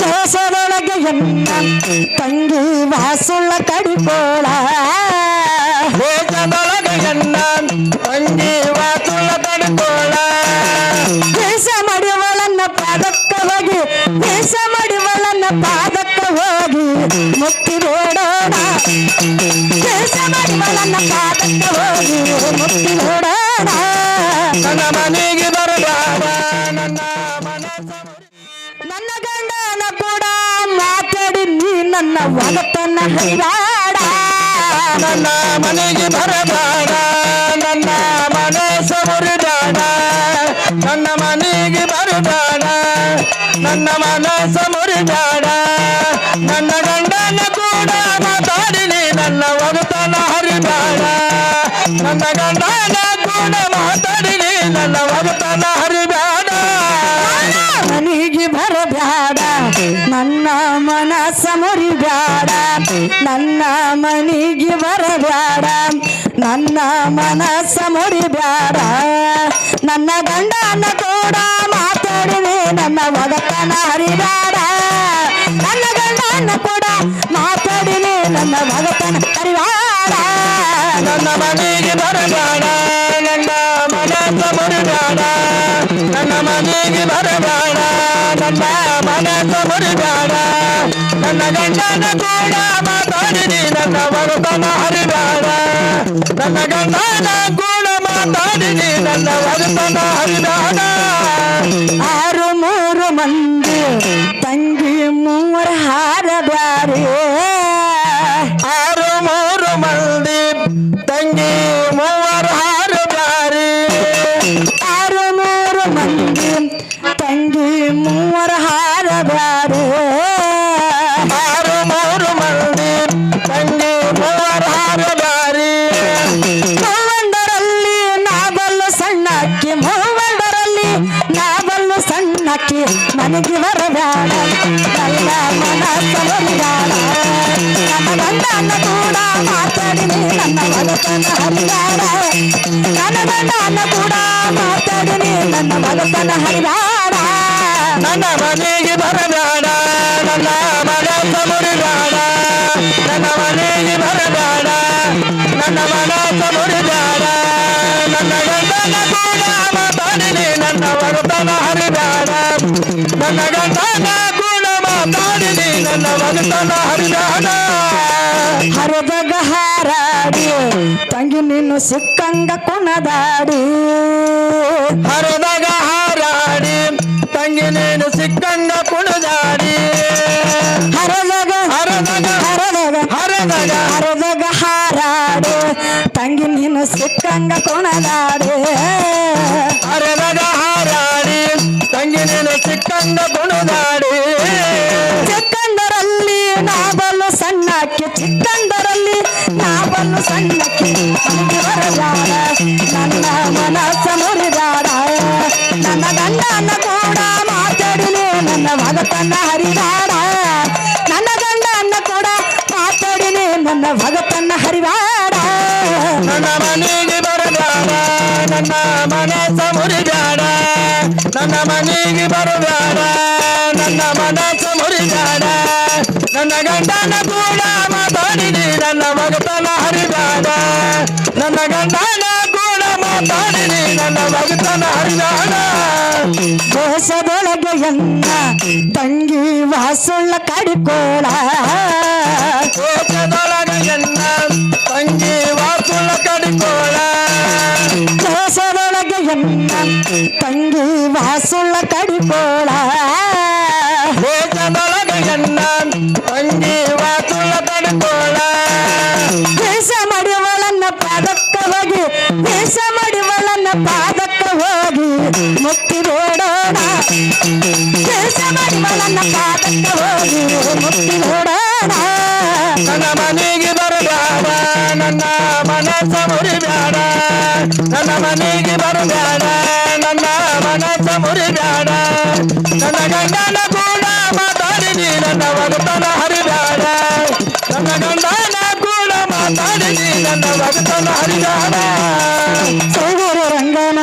ದೇಶದೊಳಗೆ ಎನ್ನ ತಂಗಿ ವಾಸುಳ್ಳ ಕಡಿಕೋಳ ದೇಶದೊಳಗ ಎನ್ನ ತಂಗಿ ವಾಸುಳ್ಳ ಕಡಿಕೋಳ ದೇಶ ಮಡಿವಳನ್ನ ಪಾದಕ್ಕ ಹೋಗಿ ದೇಶ ಮಡಿವಳನ್ನ ಪಾದಕ್ಕ ಹೋಗಿ ಮುಕ್ತಿ ಬೇಡೋಣ ದೇಶ ಮಡಿವಳನ್ನ ಪಾದಕ್ಕ ಹೋಗಿ ಮುಕ್ತಿ ಬೇಡೋಣ ನನ್ನ ಮನೆಗೆ ಬರಬೇಡ ನನ್ನ ಒಗತನ ಹೈರಾಡ. ನನ್ನ ಮನೆಗೆ ಬರಬೇಡ. ನನ್ನ ಮನೆ ಸಮರಿದಾಡ ನನ್ನ ಮನೆಗೆ ಬರಬೇಡ. ನನ್ನ ಮನ ಸಮರಿದಾಡ ನನ್ನ ಗಂಡನ ಕೂಡ ಮಾತಾಡಿನಿ ನನ್ನ ಒಗತನ ಹರಿಬೇಡ. ನನ್ನ ಗಂಡನ ಕೂಡ ಮಾತಾಡಿನಿ ನನ್ನ ಒಗತನ ಹರಿಬೇಡ. ನನ್ನ ಮನಿಗೆ ಬರಬೇಡ. ನನ್ನ ಮನಸ್ಸ ಮುರಿಬ್ಯಾಡ ನನ್ನ ಗಂಡನ ಕೂಡ ಮಾತಾಡಿದೆ. ನನ್ನ ಒಗತನ ಹರಿಬೇಡ. ನನ್ನ ಗಂಡನ ಕೂಡ ಮಾತಾಡಿದೆ. ನನ್ನ ಒಗತನ ಹರಿಬೇಡ. ನನ್ನ ಮನೆಗೆ ಬರಬೇಡ. ನನ್ನ ಮನಸ್ಸ ಮುರಿಬೇಡ. ನನ್ನ ಮನೆಗೆ ಬರಬೇಡ ನನ್ನ ಮನಸ್ಸ ಮುರಿಬೇಡ ನನ್ನ ಗಂಡನ ಕೂಡ ಮಾತಾಡಿನಿ ನನ್ನ ಒಗತನ ಹರಿಬೇಡ. ನನ್ನ ಗಂಡನ ಕೂಡ ಮಾತಾಡಿನಿ ನನ್ನ ಒಗತನ ಹರಿಬೇಡ. ಆರು ಮೂರು ಮಂದಿ ತಂಗಿ ಮೂವರ ಹಾರ ಬ್ಯಾರೆ. ಆರು ಮೂರು ಮಂದಿ ತಂಗಿ ಬ್ಯಾರೆ ಆರು ಮೂರು ಮಂದಿ ತಂಗಿ ಮೂವರು ಹಾರು ನನಗೆ ಬರಬ್ಯಾಡ. ನನ್ನ ಮನಸ್ಸ ನನ್ನ ಕೂಡ ಮಾತಾಡಿನಿ ನನ್ನ ನನ್ನ ಗಂಡನ ಕೂಡ ನನ್ನ ಮಗತನ ಹರಿಬ್ಯಾಡ. ನನ್ನ ಮನೆಗೆ ಬರಬೇಡ ನನ್ನ ಮನಸ್ಸ ಮುರಿಬೇಡ ನನ್ನ ಮನೆಗೆ ಬರಬೇಡ ನನ್ನ ಮನಸ್ಸ ಮುರಿಬೇಡ ನನ್ನ ಗಂಡನ ಕೂಡ ಮಾತಾಡಿನಿ ನನ್ನ ವರ್ತನ ಹರಿಬೇಡ ನನ್ನ ಗಂಡನ ಕೂಡ ಮಾತಾಡಿನಿ ನನ್ನ ವರ್ತನ ಹರಿಬೇಡ. ಹರಿದಾಗ ಹಾರಾಡಿ ತಂಗಿ ನಿನ್ನ ಸಿಕ್ಕಂಗ ಕುಣದಾಡಿ ಹರಿದಾಗ ಹಾರಾಡಿ ತಂಗಿ ನೀನು ಸಿಕ್ಕಂಗ ಕೊಣದಾಡೆ. ಹರದಾಗ ಹಾರಾಡಿ ತಂಗಿ ನೀನು ಸಿಕ್ಕಂಗ ಕೊಣದಾಡಿ. ಚಿಕ್ಕಂದರಲ್ಲಿ ನಾಬಲ್ಲು ಸಣ್ಣಕ್ಕೆ ಚಿಕ್ಕಂದರಲ್ಲಿ ನಾಬಲ್ಲು ಸಣ್ಣಕ್ಕೆ. ಮನೆಗೆ ಬರಬೇಡ ನನ್ನ ಮನಸ್ಸ ಮುರಿದಾಡ ನನ್ನ ಗಂಡನ ಕೂಡ ಮಾತಾಡಿಲಿ ನನ್ನ ಮಗತನ ಹರಿದಾಡ ನನ್ನ ಗಂಡನ ಕೂಡ ಮಾತಾಡಿಲಿ ನನ್ನ ಭಗತನ ಹರಿದಾಡ ನನ್ನ ಮನೆಗೆ ಬರಬೇಡ, ನನ್ನ ಮನಸ್ಸ ಮುರಿಬೇಡ ನನ್ನ ಮನೆಗೆ ಬರಬೇಡ, ನನ್ನ ಮನಸ್ಸ ಮುರಿಬೇಡ ನನ್ನ ಗಂಡನ ಕೂಡ ಮಾತಾಡಿನಿ ನನ್ನ ಮಗತನ ಹರಿಬೇಡ. ನನ್ನ ಗಂಡನ ಕೂಡ ಮಾತಾಡಿನಿ ನನ್ನ ಮಗತನ ಹರಿಬೇಡ. ದೇಶದೊಳಗೆ ಎನ್ನ ತಂಗಿ ವಾಸುಳ್ಳ ಕಡಿಕೋಳ ತಂಗಿ ವಾಸುಳ್ಳ ಕಡಿಕೋಳ ದೇಶದೊಳಗ ಎನ್ನ ತಂಗಿ ವಾಸುಳ್ಳ ಕಡಿಕೋಳ ದೇಶ ಮಡಿವಳನ್ನ ಪಾದಕ್ಕ ಹೋಗಿ ದೇಶ ಮಡಿವಳನ್ನ ಪಾದಕ್ಕ ಹೋಗಿ ಮುಕ್ತಿ ಬೇಡೋಣ ದೇಶ ಮಡಿವಳನ್ನ ಪಾದಕ್ಕ ಹೋಗಿ ಮುಕ್ತಿ ಬೇಡೋಣ ನನ್ನ ಮನೆಗೆ ಬರಬೇಡ ನನ್ನ ಮನಸ್ಸ ಮುರಿಬೇಡ. ನನ್ನ ಮನೆಗೆ ಬರಬೇಡ ನನ್ನ ಮನಸ್ಸ ಮುರಿಬೇಡ. ನನ್ನ ಗಂಡನ ಕೂಡ ಮಾತಾಡಿನಿ ನನ್ನ ಭಕ್ತನ ಹರಿಬೇಡ. ನನ್ನ ಗಂಡನ ಕೂಡ ಮಾತಾಡಿನಿ ನನ್ನ ಭಕ್ತನ ಹರಿಬೇಡ. ಸೌಗರ ರಂಗನ